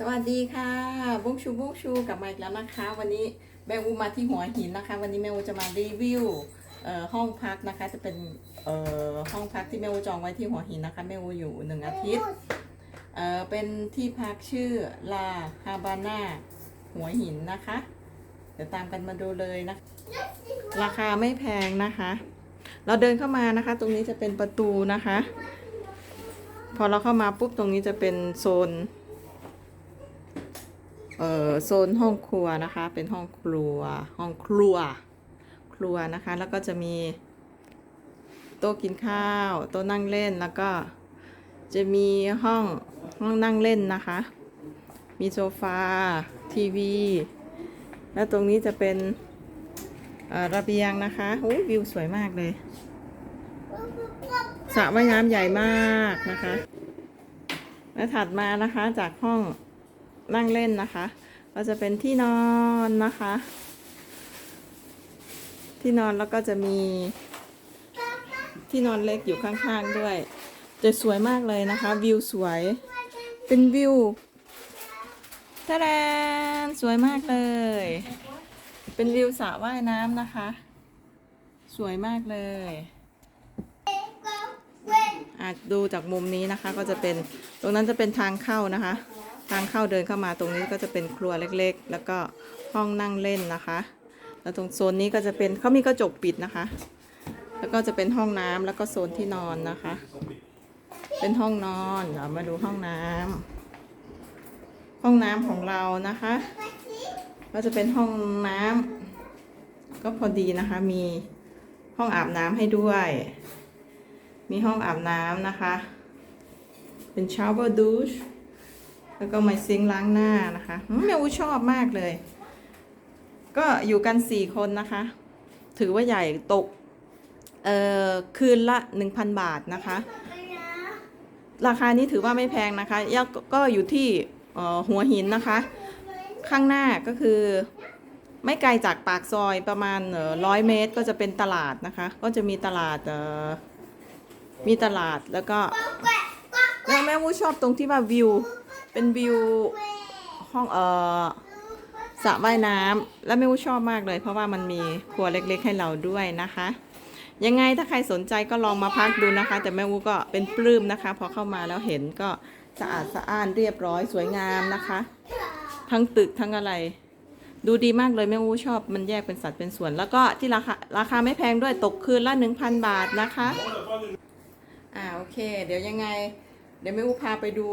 สวัสดีค่ะบุ้งชูบุ้งชูกลับมาอีกแล้วนะคะ วันนี้แม่อูมาที่หัวหินนะคะ วันนี้แม่อูจะมารีวิวห้องพักนะคะ จะเป็นห้องพักที่แม่อูจองไว้ที่หัวหินนะคะแม่อูอยู่หนึ่งอาทิตย์เเป็นที่พักชื่อลาฮาบาน่าหัวหินนะคะ เดี๋ยวตามกันมาดูเลยนะ ราคาไม่แพงนะคะ เราเดินเข้ามานะคะ ตรงนี้จะเป็นประตูนะคะ พอเราเข้ามาปุ๊บตรงนี้จะเป็นโซน เอ่อโซนห้องครัวนะคะ เป็นห้องครัว ห้องครัว ครัวนะคะ แล้วก็จะมีโต๊ะกินข้าว โต๊ะนั่งเล่น แล้วก็จะมีห้องห้องนั่งเล่นนะคะ มีโซฟา ทีวี แล้วตรงนี้จะเป็นระเบียงนะคะโอ้ยวิวสวยมากเลยสระว่ายน้ำใหญ่มากนะคะ และถัดมานะคะจากห้อง นั่งเล่นนะคะ ก็จะเป็นที่นอนนะคะ ที่นอนแล้วก็จะมีที่นอนเล็กอยู่ข้างๆด้วยจะสวยมากเลยนะคะ วิวสวยเป็นวิวทะแดนสวยมากเลย เป็นวิวสระว่ายน้ำนะคะ สวยมากเลยอาจดูจากมุมนี้นะคะก็จะเป็นตรงนั้นจะเป็นทางเข้านะคะ ทางเข้าเดินเข้ามาตรงนี้ก็จะเป็นครัวเล็กๆ แล้วก็ห้องนั่งเล่นนะคะ แล้วตรงโซนนี้ก็จะเป็นเขามีกระจกปิดนะคะ แล้วก็จะเป็นห้องน้ำแล้วก็โซนที่นอนนะคะ เป็นห้องนอนเดี๋ยวมาดูห้องน้ำห้องน้ำของเรานะคะ ก็จะเป็นห้องน้ำก็พอดีนะคะมีห้องอาบน้ำให้ด้วย มีห้องอาบน้ำนะคะ เป็น shower douche แล้วก็มาซิงค์ล้างหน้านะคะอืมแมวชอบมากเลย ก็อยู่กันสี่คนนะคะ ถือว่าใหญ่ตกเอ่อคืนละ1,000บาทนะคะ ราคานี้ถือว่าไม่แพงนะคะยกก็อยู่ที่เอ่อหัวหินนะคะ ข้างหน้าก็คือไม่ไกลจากปากซอยประมาณร้อยเมตรก็จะเป็นตลาดนะคะ ก็จะมีตลาดเอ่อมีตลาดแล้วก็แล้วแม่วูชอบตรงที่ว่าวิว เป็นวิวห้องเอ่อสระว่ายน้ำแล้วแม่วูชอบมากเลย เพราะว่ามันมีครัวเล็ก ๆ ให้เราด้วยนะคะ ยังไงถ้าใครสนใจก็ลองมาพักดูนะคะ แต่แม่วูก็เป็นปลื้มนะคะ พอเข้ามาแล้วเห็นก็สะอาดสะอ้านเรียบร้อยสวยงามนะคะ ทั้งตึกทั้งอะไร ดูดีมากเลยแม่วูชอบมันแยกเป็นสัดเป็นส่วน แล้วก็ที่ราคาราคาไม่แพงด้วยตกคืนละ 1,000 บาทนะคะ อ่าโอเค เดี๋ยวยังไง เดี๋ยวแม่วูพาไปดู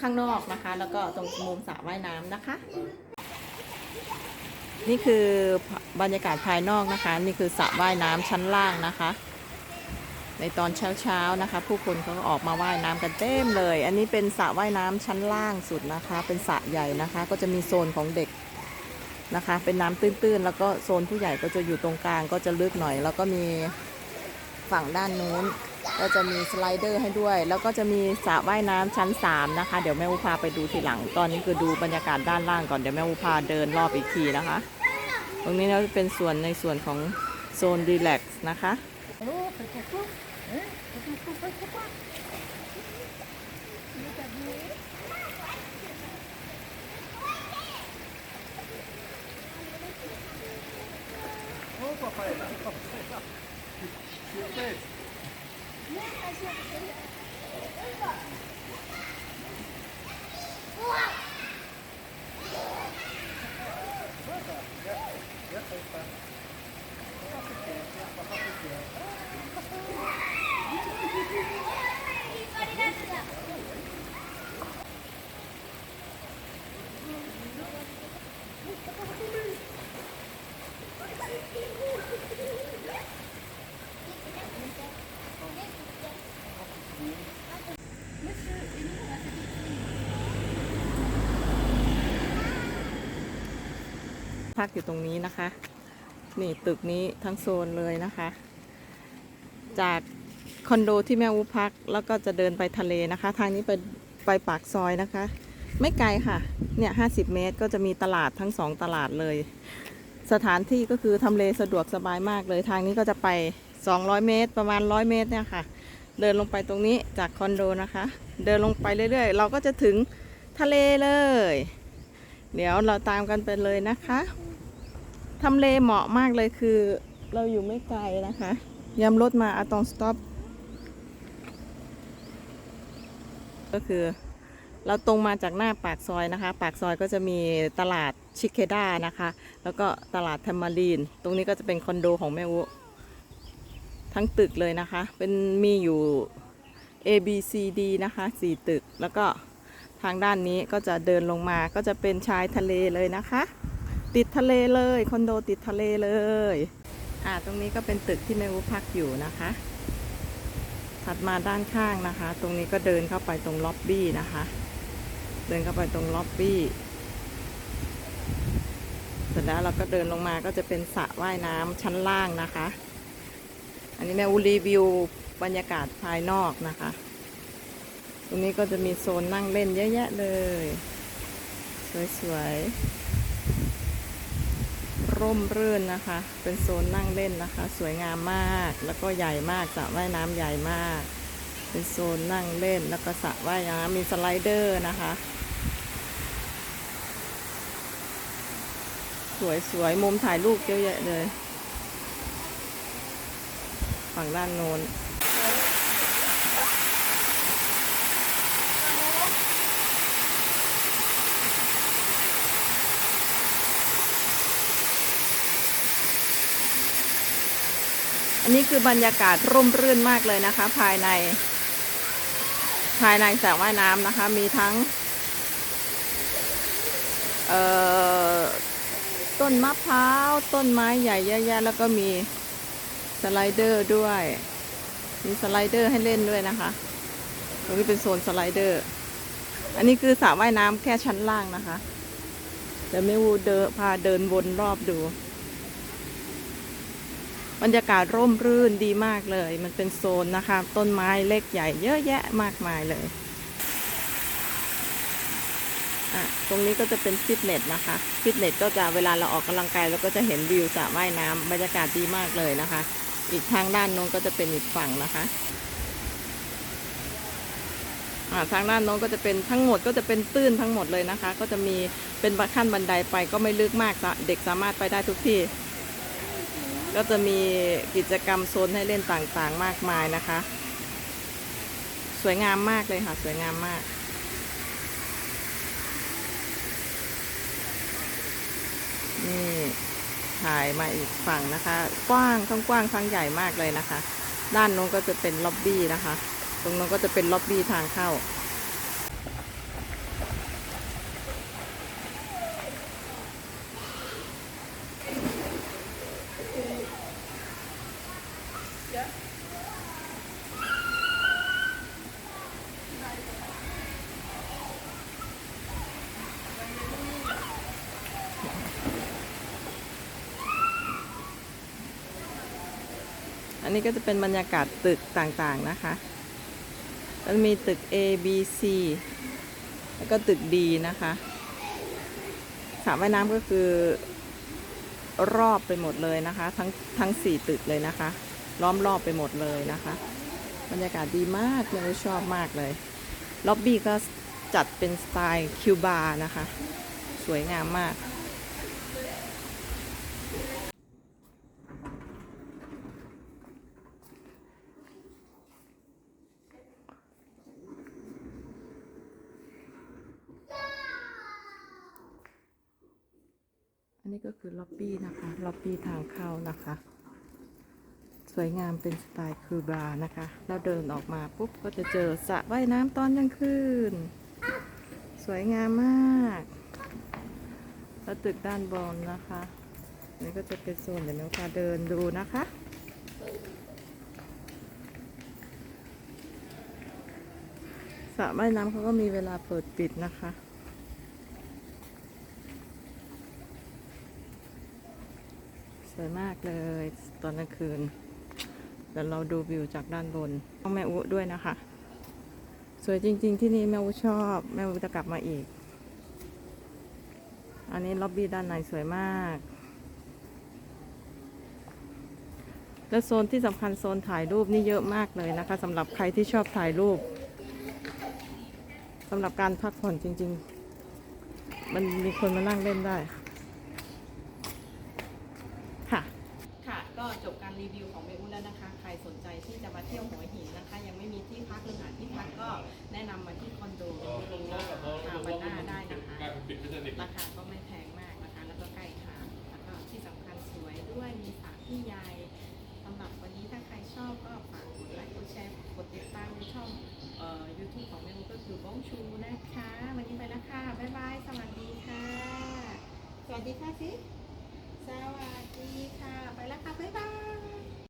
ข้างนอกนะคะ แล้วก็ตรงมุมสระว่ายน้ำนะคะ นี่คือบรรยากาศภายนอกนะคะ นี่คือสระว่ายน้ำชั้นล่างนะคะ ในตอนเช้าๆนะคะ ผู้คนเขาก็ออกมาว่ายน้ำกันเต็มเลย อันนี้เป็นสระว่ายน้ำชั้นล่างสุดนะคะ เป็นสระใหญ่นะคะ ก็จะมีโซนของเด็กนะคะ เป็นน้ำตื้นๆ แล้วก็โซนผู้ใหญ่ก็จะอยู่ตรงกลางก็จะลึกหน่อย แล้วก็มีฝั่งด้านนู้น ก็จะมีสไลเดอร์ให้ด้วย แล้วก็จะมีสระว่ายน้ำชั้น 3 นะคะ เดี๋ยวแม่อูพาไปดูทีหลัง ตอนนี้คือดูบรรยากาศด้านล่างก่อน เดี๋ยวแม่อูพาเดินรอบอีกทีนะคะ ตรงนี้เราจะเป็นส่วนในส่วนของโซนรีแลกซ์นะคะ ね足を見せるよ พักอยู่ตรงนี้นะคะ นี่ตึกนี้ทั้งโซนเลยนะคะ จากคอนโดที่แม่อูพักแล้วก็จะเดินไปทะเลนะคะ ทางนี้ไปไปปากซอยนะคะ ไม่ไกลค่ะ เนี่ยห้าสิบเมตรก็จะมีตลาดทั้งสองตลาดเลย สถานที่ก็คือทำเลสะดวกสบายมากเลย ทางนี้ก็จะไป 200 เมตร ประมาณ 100 เมตรเนี่ยค่ะ เดินลงไปตรงนี้จากคอนโดนะคะ เดินลงไปเรื่อย ๆ เราก็จะถึงทะเลเลย เดี๋ยวเราตามกันไปเลยนะคะ ทำเลเหมาะมากเลยคือ เราอยู่ไม่ไกลนะคะยามรถมาอะตองสต็อปก็คือเราตรงมาจากหน้าปากซอยนะคะ ปากซอยก็จะมีตลาดชิเคด้านะคะ แล้วก็ตลาดแทมมารีน ตรงนี้ก็จะเป็นคอนโดของแม่อุทั้งตึกเลยนะคะ เป็นมีอยู่ A B C D นะคะสี่ตึก แล้วก็ทางด้านนี้ก็จะเดินลงมาก็จะเป็นชายทะเลเลยนะคะ ติดทะเลเลยคอนโดติดทะเลเลย อ่าตรงนี้ก็เป็นตึกที่แม่อุพักอยู่นะคะ ถัดมาด้านข้างนะคะ ตรงนี้ก็เดินเข้าไปตรงล็อบบี้นะคะ เดินเข้าไปตรงล็อบบี้เสร็จแล้วเราก็เดินลงมาก็จะเป็นสระว่ายน้ำชั้นล่างนะคะ อันนี้แม่อูรีวิวบรรยากาศภายนอกนะคะ ตรงนี้ก็จะมีโซนนั่งเล่นเยอะแยะเลย สวยๆ ร่มรื่นนะคะ เป็นโซนนั่งเล่นนะคะ สวยงามมาก แล้วก็ใหญ่มากสระว่ายน้ำใหญ่มาก เป็นโซนนั่งเล่น แล้วก็สระว่ายน้ำมีสไลเดอร์นะคะ สวยๆมุมถ่ายรูปเยอะแยะเลย ฝั่งด้านโน้น อันนี้คือบรรยากาศร่มรื่นมากเลยนะคะ ภายใน ภายในสระว่ายน้ำนะคะ มีทั้งต้นมะพร้าว ต้นไม้ใหญ่เยอะแยะแล้วก็มีสไลเดอร์ด้วย มีสไลเดอร์ให้เล่นด้วยนะคะ ตรงนี้เป็นโซนสไลเดอร์ อันนี้คือสระว่ายน้ำแค่ชั้นล่างนะคะ เดี๋ยวแม่วูเดินพาเดินวนรอบดู บรรยากาศร่มรื่นดีมากเลย มันเป็นโซนนะคะ ต้นไม้เล็กใหญ่เยอะแยะมากมายเลยอะตรงนี้ก็จะเป็นฟิตเนสนะคะ ฟิตเนสก็จะเวลาเราออกกำลังกายเราก็จะเห็นวิวสระว่ายน้ำบรรยากาศดีมากเลยนะคะ อีกทางด้านโน้นก็จะเป็นอีกฝั่งนะคะอ่าทางด้านโน้นก็จะเป็นทั้งหมดก็จะเป็นตื้นทั้งหมดเลยนะคะ ก็จะมีเป็นขั้นบันไดไปก็ไม่ลึกมากเด็กสามารถไปได้ทุกที่ ก็จะมีกิจกรรมโซนให้เล่นต่างๆ มากมายนะคะ สวยงามมากเลยค่ะ สวยงามมาก นี่ถ่ายมาอีกฝั่งนะคะ กว้างทั้งกว้างทั้งใหญ่มากเลยนะคะ ด้านโน้นก็จะเป็นล็อบบี้นะคะ ตรงโน้นก็จะเป็นล็อบบี้ทางเข้า อันนี้ก็จะเป็นบรรยากาศตึกต่างๆนะคะก็มีตึก A B C แล้วก็ตึก D นะคะสระว่ายน้ำก็คือรอบไปหมดเลยนะคะ ทั้งทั้งสี่ตึกเลยนะคะ ล้อมรอบไปหมดเลยนะคะ บรรยากาศดีมากเลยชอบมากเลย ล็อบบี้ก็จัดเป็นสไตล์คิวบาร์นะคะ สวยงามมาก นนี้ก็คือล็อบบี้นะคะ ล็อบบี้ทางเข้านะคะ สวยงามเป็นสไตล์คือบาร์นะคะเราเดินออกมาปุ๊บก็จะเจอสระว่ายน้ำตอนกลางคืน สวยงามมาก แล้วตึกด้านบนนะคะอันนี่ก็จะเป็นโซนเดี๋ยวเราพาเดินดูนะคะสระว่ายน้ำเขาก็มีเวลาเปิดปิดนะคะ วยมากเลยตอนกลางคืน เดี๋ยวเราดูวิวจากด้านบนต้องแม่อุด้วยนะคะ สวยจริง ๆ ที่นี่แม่อุชอบ แม่อุจะกลับมาอีก อันนี้ล็อบบี้ด้านในสวยมาก และโซนที่สำคัญโซนถ่ายรูปนี่เยอะมากเลยนะคะสำหรับใครที่ชอบถ่ายรูปสำหรับการพักผ่อนจริง ๆ มันมีคนมานั่งเล่นได้ ค่ะ ค่ะ ก็จบการรีวิวของเมอุแล้วนะคะ ใครสนใจ ที่จะมาเที่ยวหัวหินนะคะ ยังไม่มีที่พักหรือหาที่พักก็แนะนำมาที่คอนโดคาบาน่าได้นะคะราคาก็ไม่แพงมากนะคะ แล้วก็ใกล้ทางแล้วก็ที่สำคัญสวยด้วยมีสระที่ใหญ่สำหรับวันนี้ถ้าใครชอบก็ฝากกดไลค์กดแชร์กดติดตามในช่องเอ่อ YouTube ของเมนูก็คือบ้องชูนะคะ วันนี้ไปแล้วค่ะบ๊ายบายสวัสดีค่ะ สวัสดีค่ะสิ